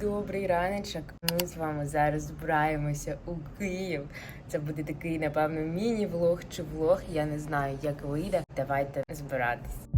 Добрий раночок. Ми з вами зараз збираємося у Київ. Це буде такий, напевно, міні-влог чи влог. Я не знаю, як вийде. Давайте збиратись.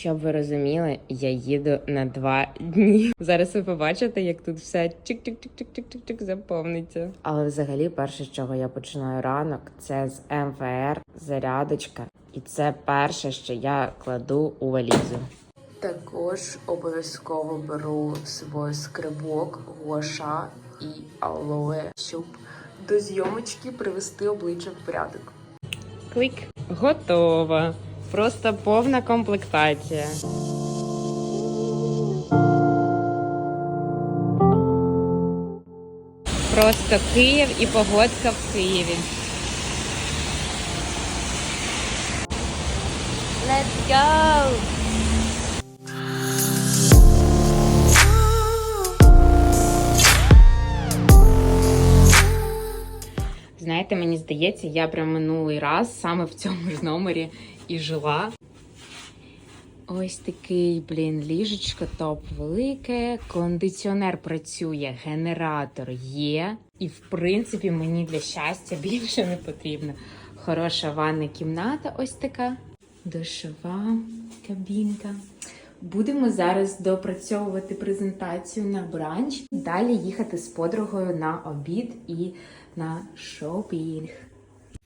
Щоб ви розуміли, я їду на два дні. Зараз ви побачите, як тут все чик-чик-чик-чик-чик-чик заповниться. Але взагалі, перше, з чого я починаю ранок, це з МВР, зарядочка. І це перше, що я кладу у валізу. Також обов'язково беру з собою скрибок, гуаша і алоe, щоб до зйомочки привести обличчя в порядок. Клик. Готова. Просто повна комплектація. Просто Київ і погодка в Києві. Let's go! Знаєте, мені здається, я прям минулий раз саме в цьому ж номері і жила. Ось такий, блін, ліжечко топ велике. Кондиціонер працює, генератор є. І, в принципі, мені для щастя більше не потрібно. Хороша ванна кімната, ось така. Душова кабінка. Будемо зараз допрацьовувати презентацію на бранч. Далі їхати з подругою на обід і на шопінг.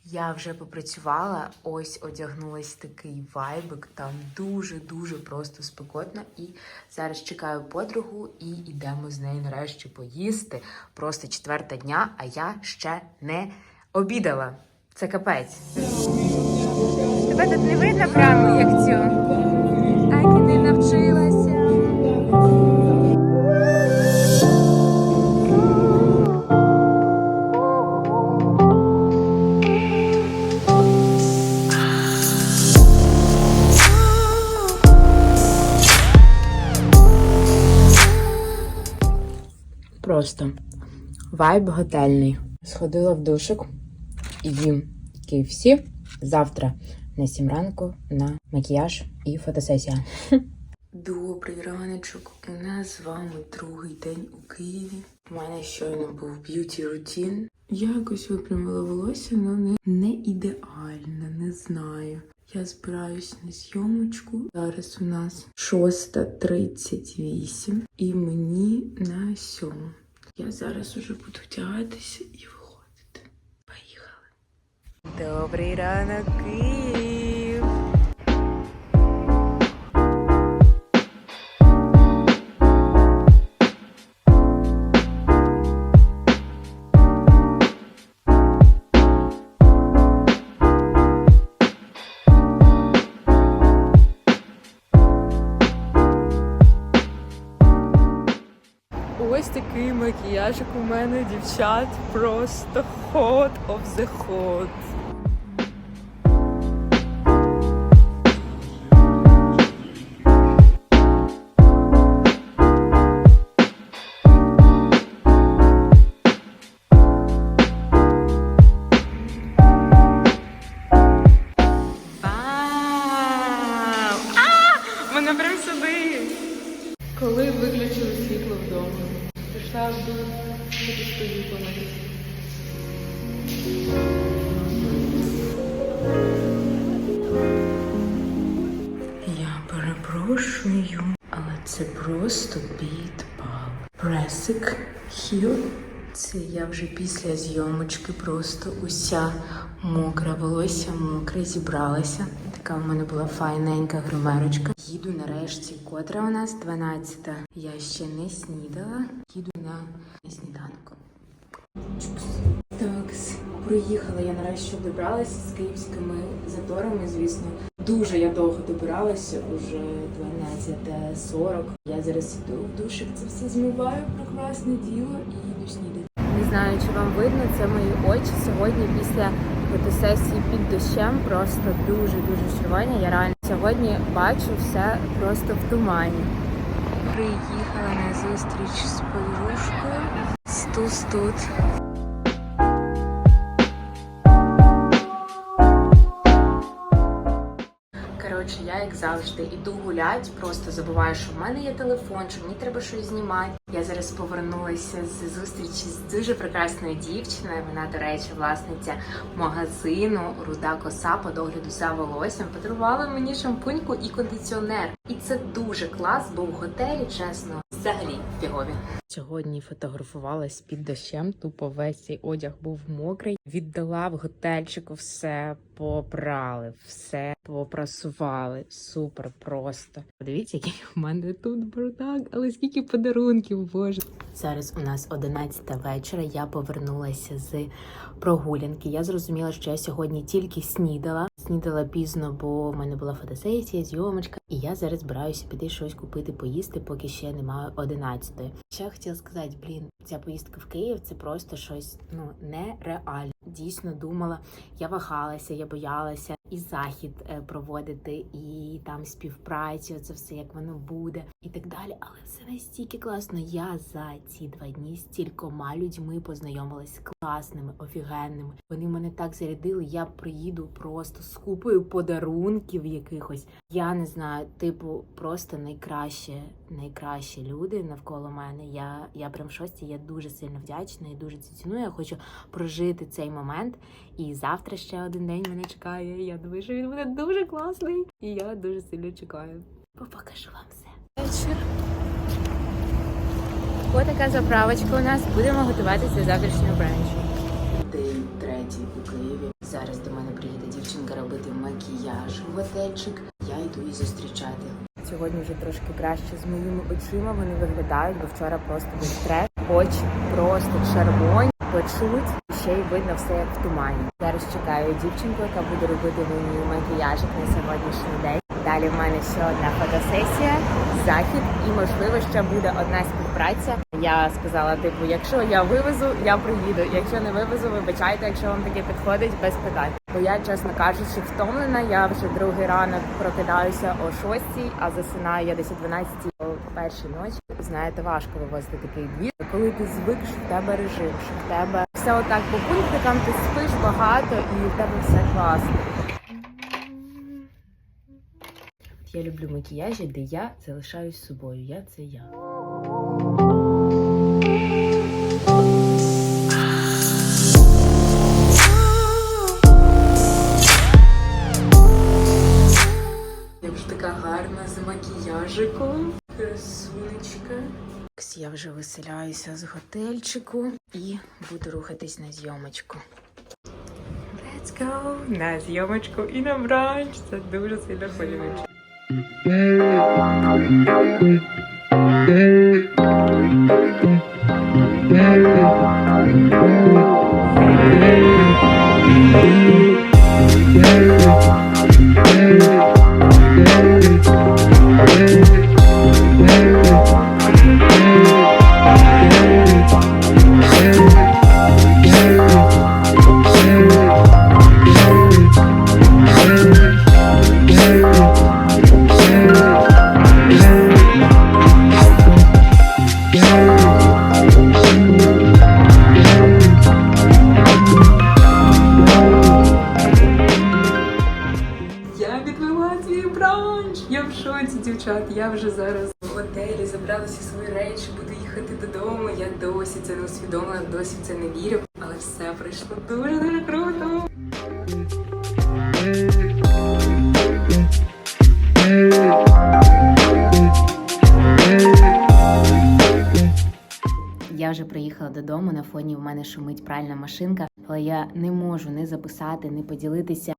Я вже попрацювала, ось одягнулась такий вайбик, там дуже-дуже просто спекотно. І зараз чекаю подругу і йдемо з нею нарешті поїсти. Просто четверта дня, а я ще не обідала. Це капець. Тебе тут не видно прямо, як цю. Не навчилася. Просто вайб готельний. Сходила в душик і їм KFC. Завтра на 7 ранку на макіяж і фотосесія. Добрий раночок. У нас з вами другий день у Києві. У мене щойно був б'юті рутін. Я якось випрямила волосся, але не, не ідеально, не знаю. Я збираюсь на зйомочку. Зараз у нас 6.38 і мені на 7. Я зараз уже буду вдягатися і. Добрий ранок, Київ! Такий макіяжик у мене, дівчат, просто ход of the hot. Стою помитися. Я перепрошую, але це просто підпал. Пресик хіл. Це я вже після зйомочки просто уся мокра, волосся мокре, зібралася. Така в мене була файненька гримерочка. Їду нарешті, котра у нас 12. Я ще не снідала. Їду на сніданку. Так, проїхала я нарешті добралася з київськими заторами, звісно. Дуже я довго добиралася, уже 12.40. Я зараз іду в душик, це все змиваю, прекрасне діло і їду снідати. Не знаю, чи вам видно, це мої очі сьогодні після фотосесії під дощем просто дуже-дуже червоні. Я реально сьогодні бачу все просто в тумані. Приїхала на зустріч з подружкою. Стус тут. Коротше, я як завжди іду гулять, просто забуваю, що в мене є телефон, що мені треба щось знімати. Я зараз повернулася з зустрічі з дуже прекрасною дівчиною. Вона, до речі, власниця магазину Руда коса по догляду за волоссям. Подарувала мені шампуньку і кондиціонер. І це дуже клас, бо в готелі, чесно, взагалі фігові. Сьогодні фотографувалась під дощем, тупо весь цей одяг був мокрий. Віддала в готельчику все, попрали, все попрасували. Супер просто. Подивіться, який в мене тут бардак, але скільки подарунків, боже. Зараз у нас 11 вечора. Я повернулася з прогулянки. Я зрозуміла, що я сьогодні тільки снідала. Снідала пізно, бо в мене була фотосесія, зйомочка, і я зараз збираюся піти щось купити, поїсти, поки ще немає 11. Ще хотіла сказати, блін, ця поїздка в Київ це просто щось ну нереальне. Дійсно думала, я вагалася, я боялася і захід е, проводити, і там співпрацю, це все як воно буде, і так далі. Але все настільки класно. Я за ці два дні з стількома людьми познайомилась класними, офігенними. Вони мене так зарядили. Я приїду просто з купою подарунків якихось. Я не знаю, типу, просто найкраще, найкращі люди навколо мене. Я, я прям шості, я дуже сильно вдячна і дуже ціную. Я хочу прожити цей момент. І завтра ще один день мене чекає. Я думаю, що він буде дуже класний. І я дуже сильно чекаю. Бо покажу вам все. Вечір. Ось така заправочка у нас. Будемо готуватися до завтрашнього бранчу. День третій у Києві. Зараз до мене приїде дівчинка робити макіяж в готельчик. Я йду її зустрічати. Сьогодні вже трошки краще з моїми очима. Вони виглядають, бо вчора просто був треш. Очі просто червоні, печуть. Ще й видно все як в тумані. Зараз чекаю дівчинку, яка буде робити мені макіяжик на сьогоднішній день. Далі в мене ще одна фотосесія, захід, і можливо ще буде одна співпраця. Я сказала, типу, якщо я вивезу, я приїду. Якщо не вивезу, вибачайте, якщо вам таке підходить, без питань. Бо я, чесно кажучи, втомлена. Я вже другий ранок прокидаюся о 6, а засинаю я десь о 12 о першій ночі. Знаєте, важко вивозити такий двір. Коли ти звик, що в тебе режим, що в тебе все отак по пунктикам, ти спиш багато і в тебе все класно. Я люблю макіяжі, де я залишаюсь собою. Я це я. Макіяжиком. Красунечка. Я вже виселяюся з готельчику і буду рухатись на зйомочку. Let's go! На зйомочку і на бранч. Це дуже сильно хвилююче. Я вже зараз в готелі забрала всі свої речі, буду їхати додому. Я досі це не усвідомила, досі це не вірю. Але все пройшло дуже дуже круто. Я вже приїхала додому. На фоні в мене шумить пральна машинка, але я не можу не записати, не поділитися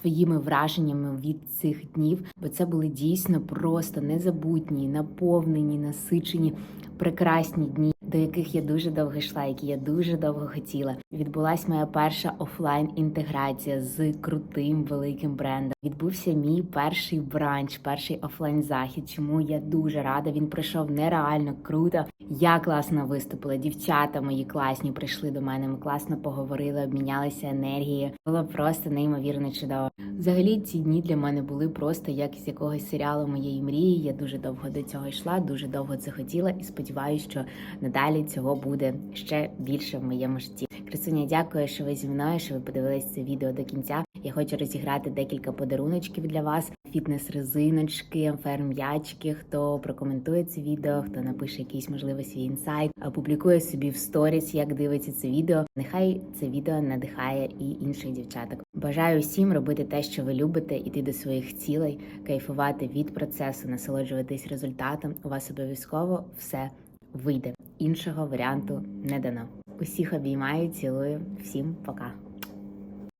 своїми враженнями від цих днів, бо це були дійсно просто незабутні, наповнені, насичені, прекрасні дні, до яких я дуже довго йшла, які я дуже довго хотіла. Відбулась моя перша офлайн інтеграція з крутим великим брендом. Відбувся мій перший бранч, перший офлайн захід. Чому я дуже рада. Він пройшов нереально круто. Я класно виступила. Дівчата мої класні прийшли до мене. Ми класно поговорили, обмінялися енергією. Було просто неймовірно чудово. Взагалі, ці дні для мене були просто як з якогось серіалу моєї мрії. Я дуже довго до цього йшла, дуже довго це хотіла і сподіваюся, що надалі надалі цього буде ще більше в моєму житті. Красуня, дякую, що ви зі мною, що ви подивились це відео до кінця. Я хочу розіграти декілька подаруночків для вас: фітнес-резиночки, амфер-м'ячки. Хто прокоментує це відео, хто напише якийсь можливо свій інсайт, опублікує собі в сторіс, як дивиться це відео. Нехай це відео надихає і інших дівчаток. Бажаю всім робити те, що ви любите, іти до своїх цілей, кайфувати від процесу, насолоджуватись результатом. У вас обов'язково все вийде. Іншого варіанту не дано. Усіх обіймаю, цілую, всім пока.